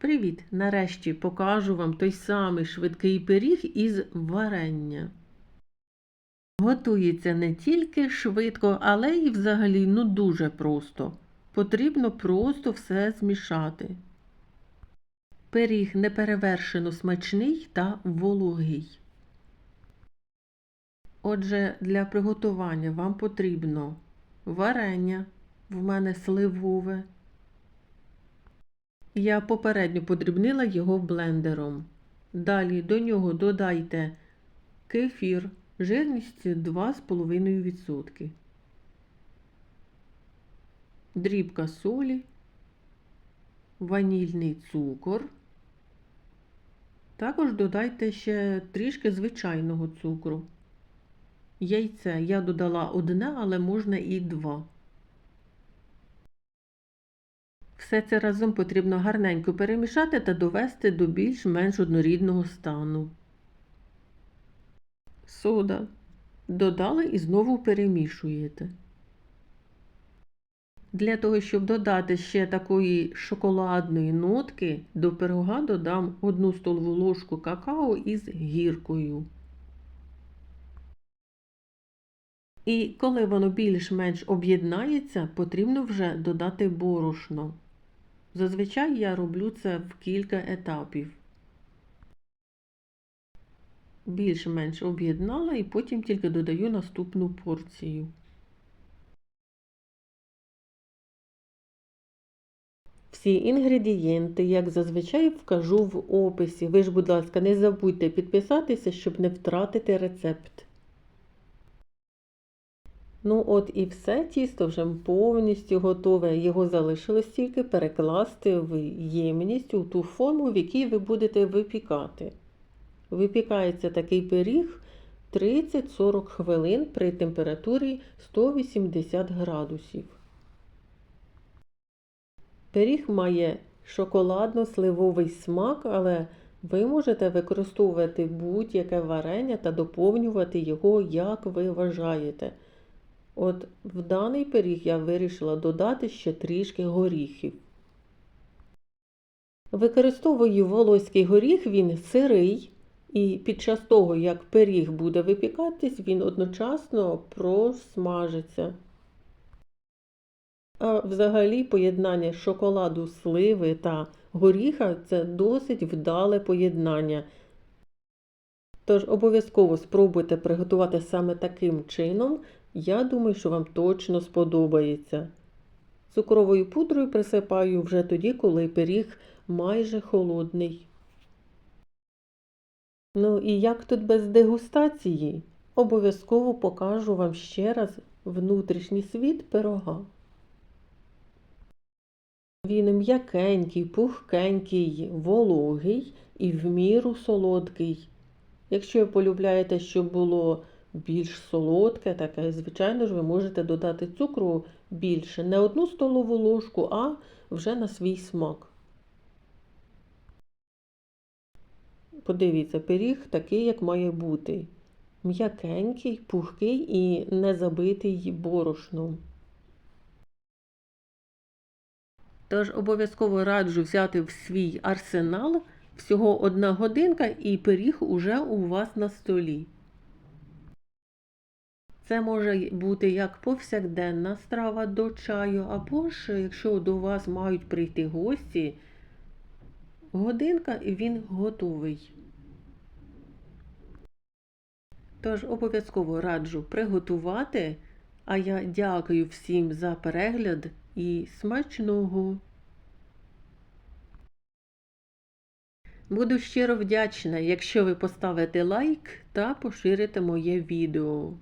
Привіт! Нарешті покажу вам той самий швидкий пиріг із варення. Готується не тільки швидко, але й взагалі ну дуже просто. Потрібно просто все змішати. Пиріг неперевершено смачний та вологий. Отже, для приготування вам потрібно варення, в мене сливове. Я попередньо подрібнила його блендером. Далі до нього додайте кефір, жирність 2,5%, дрібка солі, ванільний цукор. Також додайте ще трішки звичайного цукру. Яйце я додала одне, але можна і два. Все це разом потрібно гарненько перемішати та довести до більш-менш однорідного стану. Сода. Додали і знову перемішуєте. Для того, щоб додати ще такої шоколадної нотки, до пирога додам 1 столову ложку какао із гіркою. І коли воно більш-менш об'єднається, потрібно вже додати борошно. Зазвичай я роблю це в кілька етапів. Більш-менш об'єднала і потім тільки додаю наступну порцію. Всі інгредієнти, як зазвичай, вкажу в описі. Ви ж, будь ласка, не забудьте підписатися, щоб не втратити рецепт. Ну, от і все, тісто вже повністю готове. Його залишилось тільки перекласти в ємність у ту форму, в якій ви будете випікати. Випікається такий пиріг 30-40 хвилин при температурі 180 градусів. Пиріг має шоколадно-сливовий смак, але ви можете використовувати будь-яке варення та доповнювати його, як ви вважаєте. От в даний пиріг я вирішила додати ще трішки горіхів. Використовую волоський горіх, він сирий, і під час того, як пиріг буде випікатись, він одночасно просмажиться. А взагалі поєднання шоколаду, сливи та горіха це досить вдале поєднання. Тож обов'язково спробуйте приготувати саме таким чином. Я думаю, що вам точно сподобається. Цукровою пудрою присипаю вже тоді, коли пиріг майже холодний. Ну і як тут без дегустації? Обов'язково покажу вам ще раз внутрішній світ пирога. Він м'якенький, пухкенький, вологий і в міру солодкий. Якщо ви полюбляєте, щоб було більш солодке, таке, звичайно ж, ви можете додати цукру більше. Не одну столову ложку, а вже на свій смак. Подивіться, пиріг такий, як має бути. М'якенький, пухкий і не забитий борошном. Тож обов'язково раджу взяти в свій арсенал всього одна годинка і пиріг уже у вас на столі. Це може бути як повсякденна страва до чаю, або ж, якщо до вас мають прийти гості, годинка і він готовий. Тож обов'язково раджу приготувати, а я дякую всім за перегляд і смачного! Буду щиро вдячна, якщо ви поставите лайк та поширите моє відео.